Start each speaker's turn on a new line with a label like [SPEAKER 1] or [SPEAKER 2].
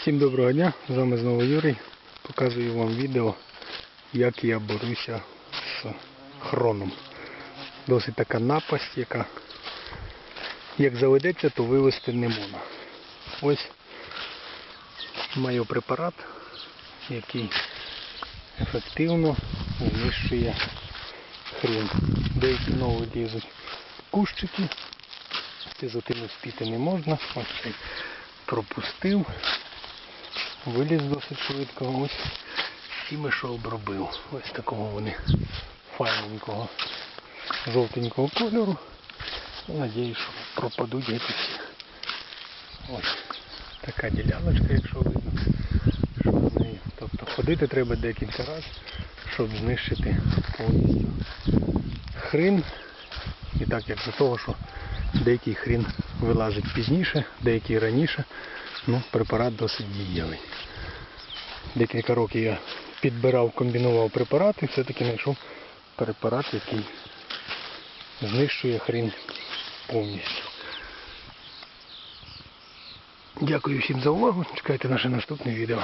[SPEAKER 1] Всім доброго дня, з вами знову Юрій. Показую вам відео, як я борюся з хроном. Досить така напасть, яка як заведеться, то вивести не можна. Ось маю препарат, який ефективно знищує хрін. Деякі знову лізуть кущики, це за тим успіти не можна. Ось цей пропустив. Виліз досить швидко. Ось тими, що обробив. Ось такого вони файненького жовтенького кольору. І надіюсь, що пропадуть геть. Ось така діляночка, якщо видно. Що з нею. Тобто ходити треба декілька разів, щоб знищити повністю хрин. І так як за того, що деякий хрін вилазить пізніше, деякий раніше. Ну, препарат досить дієвий. Декілька років я підбирав, комбінував препарати, все-таки знайшов препарат, який знищує хрін повністю. Дякую всім за увагу. Чекайте наше наступне відео.